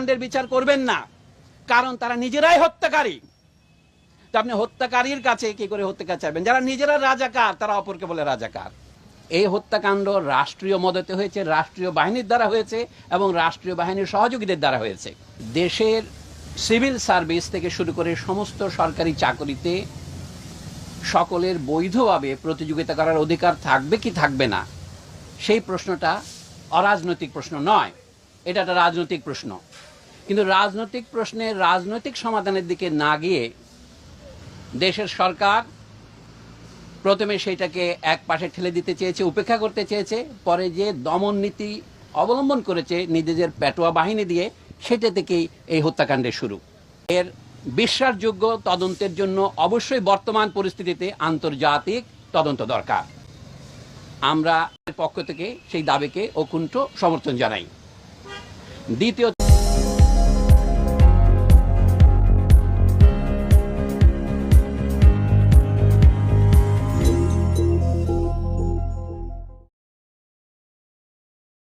হত্যাকাণ্ডের বিচার করবেন না। কারণ তারা নিজেরাই হত্যাকারী। তো আপনি হত্যাকারীর কাছে কি করে হত্যাকার চাইবেন? যারা নিজেরা রাজাকার, তারা অপরকে বলে রাজাকার। এই হত্যাকাণ্ড রাষ্ট্রীয় মদতে হয়েছে, রাষ্ট্রীয় বাহিনীর দ্বারা হয়েছে এবং রাষ্ট্রীয় বাহিনীর সহযোগীদের দ্বারা হয়েছে। দেশের সিভিল সার্ভিস থেকে শুরু করে সমস্ত সরকারি চাকরিতে সকলের বৈধভাবে প্রতিযোগিতা করার অধিকার থাকবে কি থাকবে না? সেই প্রশ্নটা অরাজনৈতিক প্রশ্ন নয়। এটা একটা রাজনৈতিক প্রশ্ন। কিন্তু রাজনৈতিক প্রশ্নে রাজনৈতিক সমাধানের দিকে না গিয়ে দেশের সরকার প্রথমে সেইটাকে এক পাশে ঠেলে দিতে চেয়েছে, উপেক্ষা করতে চেয়েছে, পরে যে দমন নীতি অবলম্বন করেছে নিজেদের পেটোয়া বাহিনী দিয়ে, সেটা থেকেই এই হত্যাকাণ্ডের শুরু। এর বিশ্বাসযোগ্য তদন্তের জন্য অবশ্যই বর্তমান পরিস্থিতিতে আন্তর্জাতিক তদন্ত দরকার। আমরা পক্ষ থেকে সেই দাবিকে অকুণ্ঠ সমর্থন জানাই। দ্বিতীয়